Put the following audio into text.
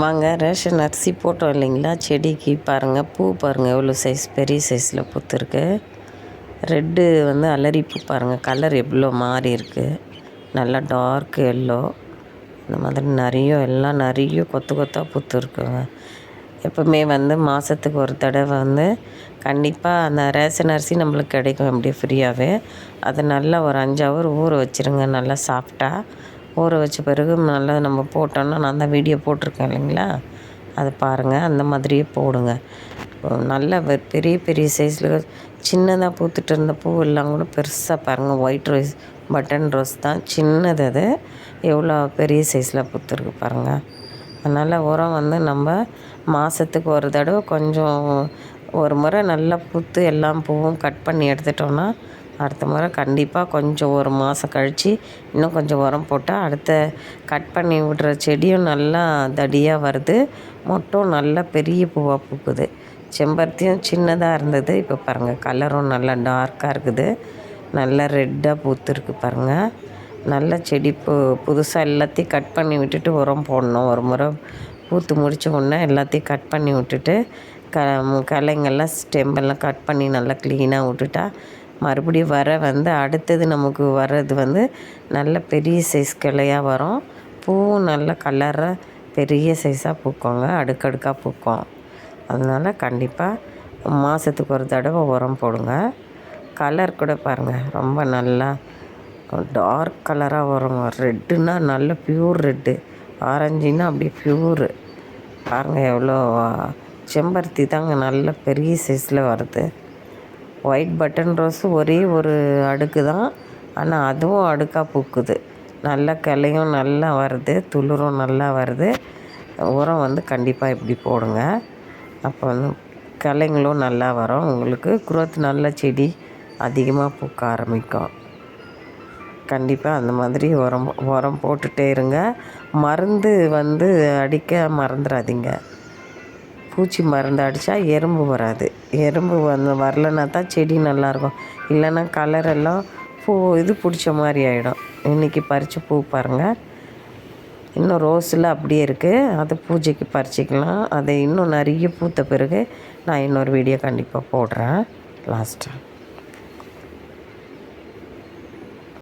வாங்க ரேஷன் அரிசி போட்டோம் இல்லைங்களா? செடிக்கு பாருங்கள் பூ பாருங்கள் எவ்வளோ சைஸ் பெரிய சைஸில் பூத்துருக்கு. ரெட்டு வந்து அலரி பூ பாருங்கள் கலர் எவ்வளோ மாறி இருக்குது நல்லா டார்க் எல்லோ இந்த மாதிரி நிறைய எல்லாம் நிறைய கொத்து கொத்தாக பூத்துருக்குங்க. எப்போவுமே வந்து மாதத்துக்கு ஒரு தடவை வந்து கண்டிப்பாக அந்த ரேஷன் அரிசி நம்மளுக்கு கிடைக்கும் அப்படியே ஃப்ரீயாகவே அதை நல்லா ஒரு அஞ்சு ஹவர் ஊற வச்சுருங்க நல்லா சாஃப்டாக ஊற வச்ச பிறகு நல்லா நம்ம போட்டோன்னா நான் தான் வீடியோ போட்டிருக்கேன் இல்லைங்களா? அதை பாருங்கள் அந்த மாதிரியே போடுங்க. நல்லா வெ- பெரிய பெரிய சைஸில் சின்னதாக பூத்துட்டு இருந்த பூ எல்லாம் கூட பெருசாக பாருங்கள் ஒயிட் ரோஸ் பட்டன் ரோஸ் தான். சின்னது அது. எவ்வளோ பெரிய சைஸில் பூத்துருக்கு பாருங்கள் அதனால் உரம் வந்து நம்ம மாதத்துக்கு ஒரு தடவை கொஞ்சம் ஒரு முறை நல்லா பூத்து எல்லாம் பூவும் கட் பண்ணி எடுத்துட்டோம்னா அடுத்த முறை கண்டிப்பாக கொஞ்சம் ஒரு மாதம் கழித்து இன்னும் கொஞ்சம் உரம் போட்டால் அடுத்த கட் பண்ணி விடுற செடியும் நல்லா தடியாக வருது. மொட்டும் நல்லா பெரிய பூவாக பூக்குது. செம்பருத்தியும் சின்னதாக இருந்தது. இப்போ பாருங்கள் கலரும் நல்லா டார்க்காக இருக்குது. நல்லா ரெட்டாக பூத்துருக்கு பாருங்கள் நல்ல செடி பு புதுசாக எல்லாத்தையும் கட் பண்ணி விட்டுட்டு உரம் போடணும். ஒரு முறை பூத்து முடித்த உடனே எல்லாத்தையும் கட் பண்ணி விட்டுட்டு க கலைங்கள்லாம் ஸ்டெம்பெல்லாம் கட் பண்ணி நல்லா க்ளீனாக விட்டுட்டா மறுபடியும் வர வந்து அடுத்தது நமக்கு வர்றது வந்து நல்ல பெரிய சைஸ் கிளையாக வரும். பூவும் நல்ல கலராக பெரிய சைஸாக பூக்குங்க அடுக்கடுக்காக பூக்கும். அதனால் கண்டிப்பாக மாதத்துக்கு ஒரு தடவை உரம் போடுங்க. கலர் கூட பாருங்கள் ரொம்ப நல்லா டார்க் கலராக வரும். ரெட்டுன்னா நல்ல பியூர் ரெட்டு ஆரஞ்சுன்னா அப்படியே பியூரு பாருங்கள் எவ்வளோ செம்பருத்தி தாங்க நல்ல பெரிய சைஸில் வருது. ஒயிட் பட்டன் ரோஸ் ஒரே ஒரு அடுக்கு தான். ஆனால் அதுவும் அடுக்காக பூக்குது. நல்ல கிளையும் நல்லா வருது. துளிரும் நல்லா வருது. உரம் வந்து கண்டிப்பாக இப்படி போடுங்க. அப்போ வந்து கிளைங்களும் நல்லா வரும். உங்களுக்கு குரோத் நல்ல செடி அதிகமாக பூக்க ஆரம்பிக்கும். கண்டிப்பாக அந்த மாதிரி உரம் உரம் போட்டுகிட்டே இருங்க. மருந்து வந்து அடிக்க மறந்துடாதீங்க பூச்சி மருந்து அடித்தா எறும்பு வராது. எறும்பு வந்து வரலன்னா தான் செடி நல்லாயிருக்கும் இல்லைன்னா கலர் எல்லாம் பூ இது பிடிச்ச மாதிரி ஆகிடும் இன்றைக்கி பறித்து பூ பாருங்கள் இன்னும் ரோஸில் அப்படியே இருக்குது அது பூஜைக்கு பறிச்சிக்கலாம். அதை இன்னும் நிறைய பூத்த பிறகு நான் இன்னொரு வீடியோ கண்டிப்பாக போடுறேன். லாஸ்ட்டாக